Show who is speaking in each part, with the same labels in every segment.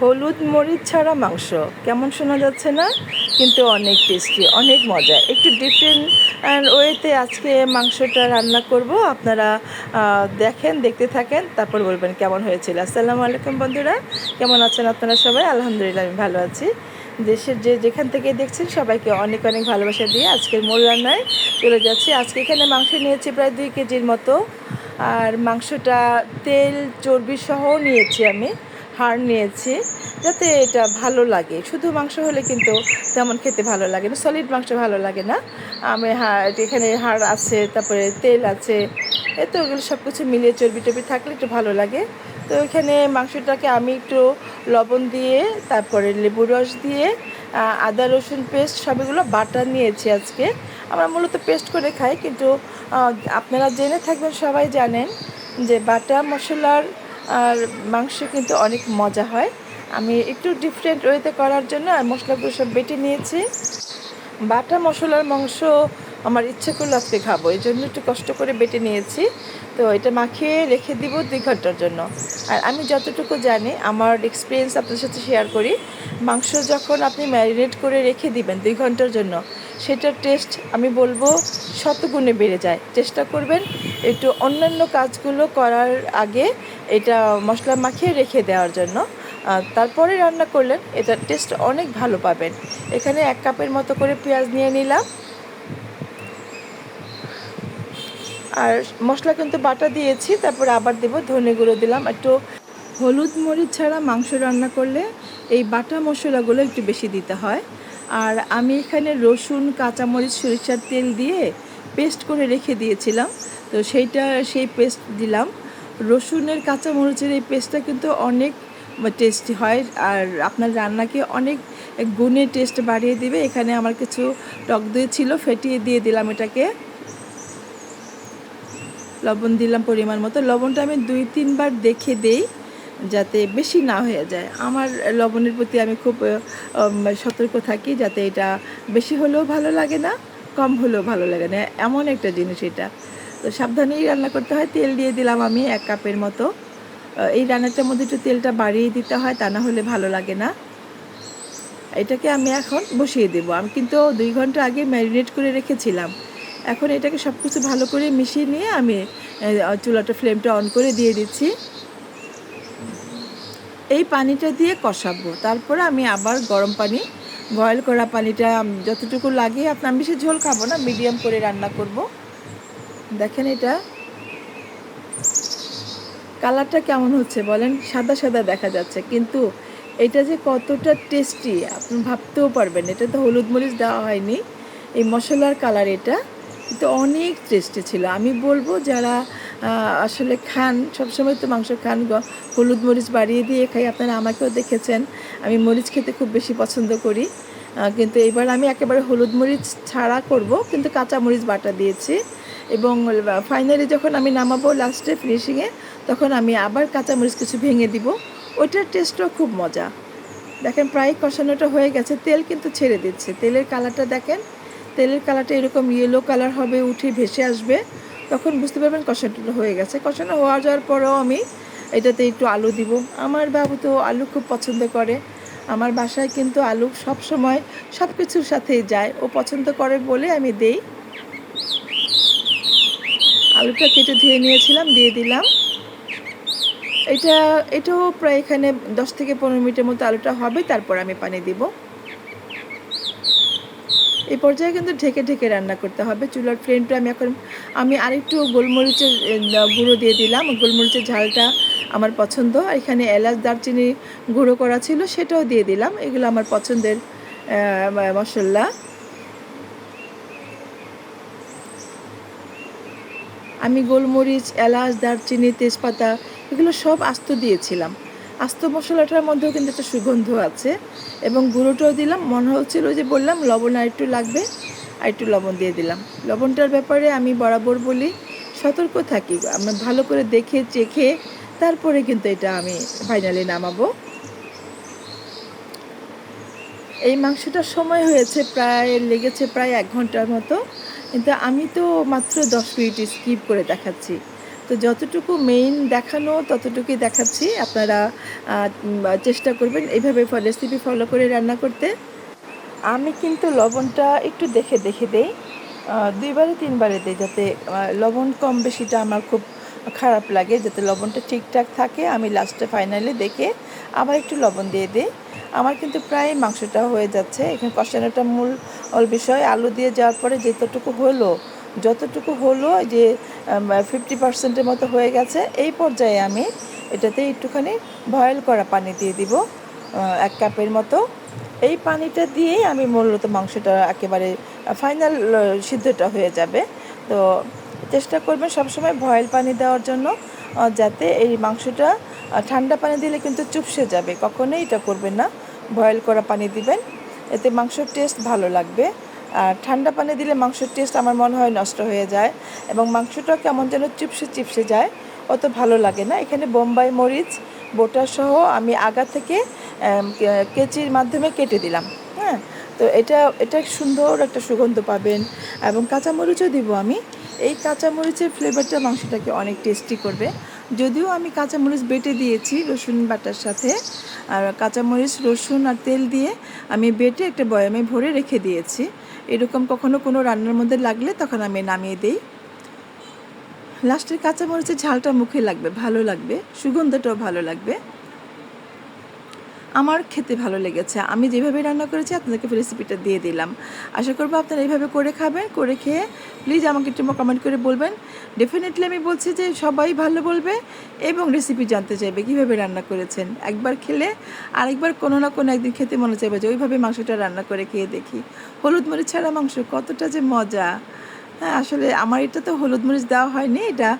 Speaker 1: হলুদ মরিচ ছাড়া মাংস। কেমন শোনা যাচ্ছে না? কিন্তু অনেক টেস্টি অনেক মজা। একটু ডিফারেন্ট ওয়েতে আজকে মাংসটা রান্না করব। আপনারা দেখেন, দেখতে থাকেন, তারপর বলবেন কেমন হয়েছিল। আসসালামু আলাইকুম বন্ধুরা, কেমন আছেন আপনারা সবাই? আলহামদুলিল্লাহ, আমি ভালো আছি। দেশের যে, যেখান থেকে দেখছেন, সবাইকে অনেক অনেক ভালোবাসা দিয়ে আজকের মূল রান্নায় চলে যাচ্ছি। আজকে এখানে মাংস নিয়েছি প্রায় দুই কেজির মতো। আর মাংসটা তেল চর্বি সহ নিয়েছি আমি। হাড় নিয়েছি, যাতে এটা ভালো লাগে। শুধু মাংস হলে কিন্তু তেমন খেতে ভালো লাগে না সলিড মাংস ভালো লাগে না। আমি হাড়, এখানে হাড় আছে, তারপরে তেল আছে এ তো ওগুলো সব কিছু মিলিয়ে চর্বি টর্বি থাকলে একটু ভালো লাগে। তো এখানে মাংসটাকে আমি একটু লবণ দিয়ে, তারপরে লেবু রস দিয়ে আদা, রসুন পেস্ট, সবগুলো বাটার নিয়েছি আজকে। আমরা মূলত পেস্ট করে খাই, কিন্তু আপনারা জেনে থাকবেন, সবাই জানেন যে বাটা মশলার আর মাংস কিন্তু অনেক মজা হয়। আমি একটু ডিফারেন্ট ওয়েতে করার জন্য আর মশলাগুলো সব বেটে নিয়েছি। বাটা মশলার মাংস আমার ইচ্ছে করল আজকে খাব, এই জন্য একটু কষ্ট করে বেটে নিয়েছি। তো এটা মাখিয়ে রেখে দিব দুই ঘণ্টার জন্য। আর আমি যতটুকু জানি, আমার এক্সপিরিয়েন্স আপনার সাথে শেয়ার করি, মাংস যখন আপনি ম্যারিনেট করে রেখে দিবেন দুই ঘণ্টার জন্য, সেটার টেস্ট আমি বলব শতগুণে বেড়ে যায়। চেষ্টা করবেন একটু অন্যান্য কাজগুলো করার আগে এটা মশলা মাখিয়ে রেখে দেওয়ার জন্য। তারপরে রান্না করলেন এটার টেস্ট অনেক ভালো পাবেন। এখানে এক কাপের মতো করে পেঁয়াজ নিয়ে নিলাম। আর মশলা কিন্তু বাটা দিয়েছি, তারপর আবার দেব ধনে গুঁড়ো দিলাম। একটু হলুদ মরিচ ছাড়া মাংস রান্না করলে এই বাটা মশলাগুলো একটু বেশি দিতে হয়। আর আমি এখানে রসুন, কাঁচামরিচ, সরিষার তেল দিয়ে পেস্ট করে রেখে দিয়েছিলাম। তো সেইটা, সেই পেস্ট দিলাম। রসুনের কাঁচামরিচের এই পেস্টটা কিন্তু অনেক টেস্টি হয়, আর আপনার রান্নাকে অনেক গুণে টেস্ট বাড়িয়ে দিবে। এখানে আমার কিছু টক দই ছিল, ফেটিয়ে দিয়ে দিলাম এটাকে। লবণ দিলাম পরিমাণ মতো। লবণটা আমি দুই, তিনবার দেখে দেই, যাতে বেশি না হয়ে যায়। আমার লবণের প্রতি আমি খুব সতর্ক থাকি, যাতে এটা বেশি হলেও ভালো লাগে না, কম হলেও ভালো লাগে না। এমন একটা জিনিস এটা। তো সাবধানেই রান্না করতে হয়। তেল দিয়ে দিলাম আমি এক কাপের মতো। এই রান্নাটার মধ্যে একটু তেলটা বাড়িয়ে দিতে হয়, তা না হলে ভালো লাগে না। এটাকে আমি এখন বসিয়ে দেবো। আমি কিন্তু দুই ঘণ্টা আগে ম্যারিনেট করে রেখেছিলাম। এখন এটাকে সব কিছু ভালো করে মিশিয়ে নিয়ে আমি চুলাটা ফ্লেমটা অন করে দিয়ে দিচ্ছি। এই পানিটা দিয়ে কষাবো। তারপরে আমি আবার গরম পানি, বয়েল করা পানিটা যতটুকু লাগে, আপনার বেশি ঝোল খাব না, মিডিয়াম করে রান্না করব। দেখেন এটা। কালারটা কেমন হচ্ছে বলেন? সাদা সাদা দেখা যাচ্ছে। কিন্তু এটা যে কতটা টেস্টি আপনি ভাবতেও পারবেন এটা তো হলুদ মরিচ দেওয়া হয়নি। এই মশলার কালার এটা। কিন্তু অনেক টেস্টি ছিল। আমি বলব যারা আসলে খান, সবসময় তো মাংস খান হলুদ মরিচ বাড়িয়ে দিয়ে খাই, আপনারা আমাকেও দেখেছেন। আমি মরিচ খেতে খুব বেশি পছন্দ করি। কিন্তু এবার আমি একেবারে হলুদ মরিচ ছাড়া করব। কিন্তু কাঁচা মরিচ বাটা দিয়েছি। এবং ফাইনালি যখন আমি নামাবো লাস্টে ফিনিশিংয়ে তখন আমি আবার কাঁচামরিচ কিছু ভেঙে দিব। ওইটার টেস্টও খুব মজা। দেখেন প্রায় কষানোটা হয়ে গেছে, তেল কিন্তু ছেড়ে দিচ্ছে। তেলের কালারটা দেখেন, তেলের কালারটা এরকম ইয়েলো কালার হবে, উঠে ভেসে আসবে। তখন বুঝতে পারবেন কষানোটা হয়ে গেছে। কষানো হওয়া যাওয়ার পরেও আমি এটাতে একটু আলু দিব। আমার বাবু তো আলু খুব পছন্দ করে। আমার বাসায় কিন্তু আলু সব সময় সব কিছুর সাথেই যায়। ও পছন্দ করে বলে আমি দেই। আলুটা কেটে ধুয়ে নিয়েছিলাম, দিয়ে দিলাম। এটা, এটাও প্রায় এখানে দশ থেকে পনেরো মিনিটের মতো আলুটা হবে, তারপর আমি পানি দিব। এই পর্যায়ে কিন্তু ঢেকে ঢেকে রান্না করতে হবে। চুলার ফ্লেমটা আমি এখন, আমি আরেকটু গোলমরিচের গুঁড়ো দিয়ে দিলাম। গোলমরিচের ঝালটা আমার পছন্দ। আর এখানে এলাচ দারচিনি গুঁড়ো করা ছিল, সেটাও দিয়ে দিলাম। এগুলো আমার পছন্দের মশলা। আমি গোলমরিচ, এলাচ, দারচিনি, তেজপাতা এগুলো সব আস্ত দিয়েছিলাম। আস্ত মশলাটার মধ্যেও কিন্তু একটা সুগন্ধ আছে এবং গুঁড়োটাও দিলাম। মনে হচ্ছিল যে বললাম লবণ আর একটু লাগবে, আর একটু লবণ দিয়ে দিলাম। লবণটার ব্যাপারে আমি বরাবর বলি, সতর্ক থাকি আমি ভালো করে দেখে, চেখে তারপরে কিন্তু এটা আমি ফাইনালি নামাবো। এই মাংসটার সময় হয়েছে প্রায়, লেগেছে প্রায় এক ঘণ্টার মতো। কিন্তু আমি তো মাত্র দশ মিনিট স্কিপ করে দেখাচ্ছি। তো যতটুকু মেইন দেখানো, ততটুকুই দেখাচ্ছি। আপনারা চেষ্টা করবেন এইভাবে রেসিপি ফলো করে রান্না করতে। আমি কিন্তু লবণটা একটু দেখে দেখে দেই। দুইবারে, তিনবারে দিই যাতে লবণ কম বেশিটা আমার খুব খারাপ লাগে যাতে লবণটা ঠিকঠাক থাকে। আমি লাস্টে ফাইনালি দেখে আবার একটু লবণ দিয়ে দিই। আমার কিন্তু প্রায় মাংসটা হয়ে যাচ্ছে। এখানে কষানোটা মূল বিষয়। আলু দিয়ে যাওয়ার পরে যতটুকু হলো যতটুকু হলো যে ফিফটি পার্সেন্টের মতো হয়ে গেছে। এই পর্যায়ে আমি এটাতে একটুখানি বয়েল করা পানি দিয়ে দিব এক কাপের মতো। এই পানিটা দিয়েই আমি মূলত মাংসটা একেবারে ফাইনাল সিদ্ধটা হয়ে যাবে। তো চেষ্টা করবেন সবসময় বয়েল পানি দেওয়ার জন্য যাতে এই মাংসটা ঠান্ডা পানি দিলে কিন্তু চুপসে যাবে। কখনোই এটা করবেন না। বয়েল করা পানি দিবেন। এতে মাংসের টেস্ট ভালো লাগবে। আর ঠান্ডা পানি দিলে মাংসের টেস্ট আমার মনে হয় নষ্ট হয়ে যায় এবং মাংসটা কেমন যেন চিপসে চিপসে যায়। অত ভালো লাগে না। এখানে বোম্বাই মরিচ, বোটাসহ আমি আগা থেকে কেচির মাধ্যমে কেটে দিলাম। হ্যাঁ? তো এটা এটা সুন্দর একটা সুগন্ধ পাবেন। এবং কাঁচামরিচও দিব আমি। এই কাঁচামরিচের ফ্লেভারটা মাংসটাকে অনেক টেস্টি করবে। যদিও আমি কাঁচামরিচ বেটে দিয়েছি রসুন বাটার সাথে। আর কাঁচামরিচ, রসুন আর তেল দিয়ে আমি বেটে একটা বয়ামে ভরে রেখে দিয়েছি। এরকম কখনো কোনো রান্নার মধ্যে লাগলে তখন আমি নামিয়ে দিই। লাস্টের কাঁচামরিচের ঝালটা মুখে লাগবে, ভালো লাগবে। সুগন্ধটাও ভালো লাগবে। আমার খেতে ভালো লেগেছে। আমি যেভাবে রান্না করেছি, আপনাদেরকে রেসিপিটা দিয়ে দিলাম। আশা করব আপনারা এইভাবে করে খাবেন, করে খেয়ে প্লিজ আমাকে একটু কমেন্ট করে বলবেন। ডেফিনেটলি আমি বলছি যে সবাই ভালো বলবে এবং রেসিপি জানতে চাইবে কীভাবে রান্না করেছেন। একবার খেলে আরেকবার কোনো না কোনো একদিন খেতে মনে চাইবে যে ওইভাবে মাংসটা রান্না করে খেয়ে দেখি। হলুদ মরিচ ছাড়া মাংস কতটা যে মজা। হ্যাঁ আসলে আমার এটা তো হলুদ মরিচ দেওয়া হয়নি, এটা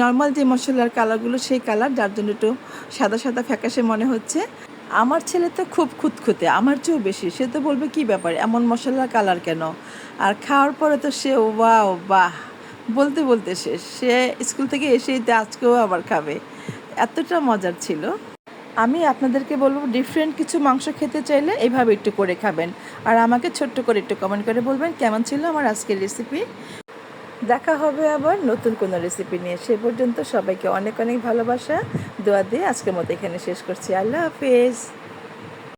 Speaker 1: নর্মাল যে মশলার কালারগুলো সেই কালার যার জন্য একটু সাদা সাদা ফ্যাকাশে মনে হচ্ছে। আমার ছেলে তো খুব খুঁতখুঁতে, আমার চেয়েও বেশি। সে তো বলবে, কি ব্যাপার? এমন মশলার কালার কেন? আর খাওয়ার পরে তো সে, ওয়াও, বাহ! বলতে বলতে শেষ সে স্কুল থেকে এসেই তো আজকেও আবার খাবে। এতটা মজার ছিল। আমি আপনাদেরকে বলব ডিফারেন্ট কিছু মাংস খেতে চাইলে এইভাবে একটু করে খাবেন। আর আমাকে ছোট্ট করে একটু কমেন্ট করে বলবেন, কেমন ছিল আমার আজকের রেসিপি দেখা হবে আবার নতুন কোনো রেসিপি নিয়ে। সে পর্যন্ত সবাইকে অনেক অনেক ভালোবাসা, দোয়া দিয়ে আজকের মতো এখানে শেষ করছি। আল্লাহ হাফেজ।